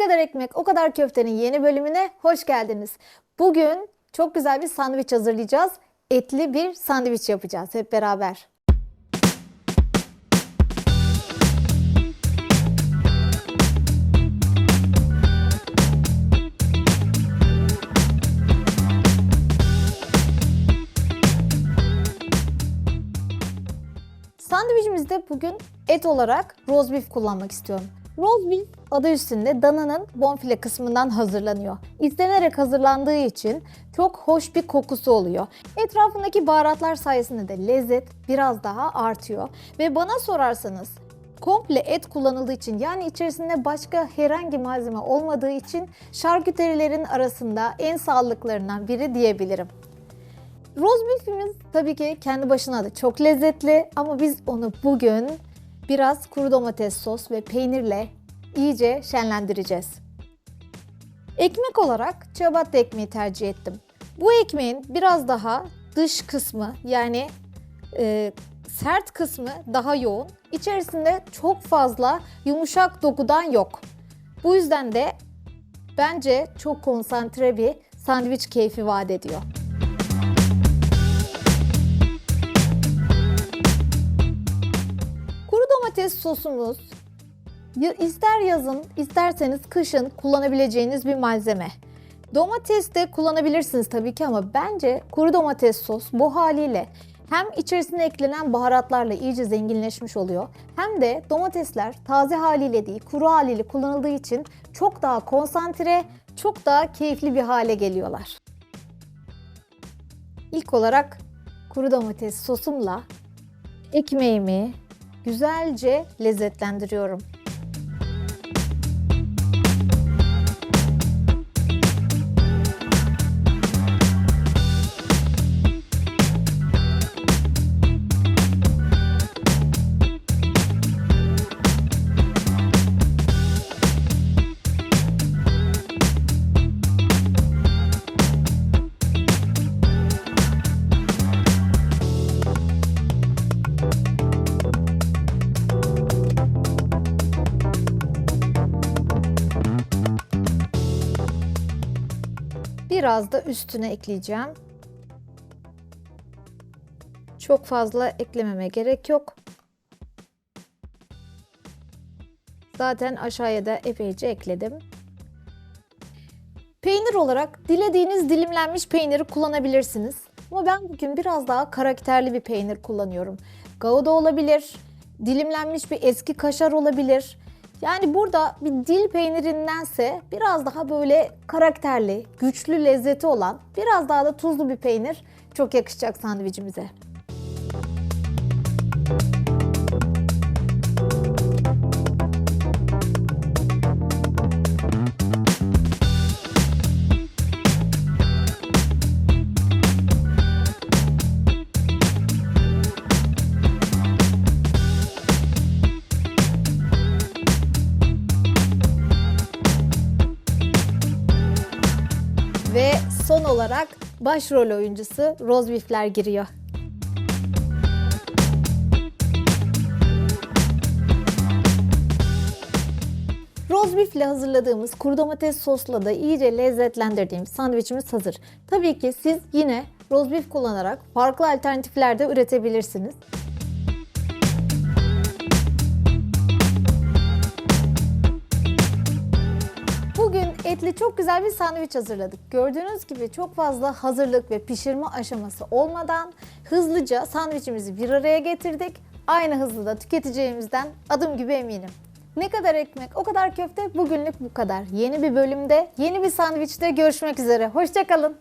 ekmek, o kadar köftenin yeni bölümüne hoş geldiniz. Bugün çok güzel bir sandviç hazırlayacağız. Etli bir sandviç yapacağız hep beraber. Sandviçimizde bugün et olarak roast beef kullanmak istiyorum. Roast beef adı üstünde dananın bonfile kısmından hazırlanıyor. İstenerek hazırlandığı için çok hoş bir kokusu oluyor. Etrafındaki baharatlar sayesinde de lezzet biraz daha artıyor. Ve bana sorarsanız komple et kullanıldığı için yani içerisinde başka herhangi malzeme olmadığı için şarküterilerin arasında en sağlıklarından biri diyebilirim. Roast beef'imiz tabii ki kendi başına da çok lezzetli ama biz onu bugün biraz kuru domates sos ve peynirle iyice şenlendireceğiz. Ekmek olarak ciabatta ekmeği tercih ettim. Bu ekmeğin biraz daha dış kısmı yani e, sert kısmı daha yoğun. İçerisinde çok fazla yumuşak dokudan yok. Bu yüzden de bence çok konsantre bir sandviç keyfi vaat ediyor. Kuru domates sosumuz ister yazın isterseniz kışın kullanabileceğiniz bir malzeme. Domates de kullanabilirsiniz tabii ki ama bence kuru domates sos bu haliyle hem içerisine eklenen baharatlarla iyice zenginleşmiş oluyor hem de domatesler taze haliyle değil kuru haliyle kullanıldığı için çok daha konsantre, çok daha keyifli bir hale geliyorlar. İlk olarak kuru domates sosumla ekmeğimi güzelce lezzetlendiriyorum. Biraz da üstüne ekleyeceğim. Çok fazla eklememe gerek yok. Zaten aşağıya da epeyce ekledim. Peynir olarak dilediğiniz dilimlenmiş peyniri kullanabilirsiniz. Ama ben bugün biraz daha karakterli bir peynir kullanıyorum. Gouda olabilir, dilimlenmiş bir eski kaşar olabilir. Yani burada bir dil peynirindense biraz daha böyle karakterli, güçlü lezzeti olan, biraz daha da tuzlu bir peynir çok yakışacak sandviçimize. Son olarak başrol oyuncusu Rose Beef'ler giriyor. İle hazırladığımız kuru domates sosla da iyice lezzetlendirdiğimiz sandviçimiz hazır. Tabii ki siz yine beef kullanarak farklı alternatifler de üretebilirsiniz. Etli çok güzel bir sandviç hazırladık. Gördüğünüz gibi çok fazla hazırlık ve pişirme aşaması olmadan hızlıca sandviçimizi bir araya getirdik. Aynı hızlı da tüketeceğimizden adım gibi eminim. Ne kadar ekmek, o kadar köfte. Bugünlük bu kadar. Yeni bir bölümde, yeni bir sandviçte görüşmek üzere. Hoşçakalın.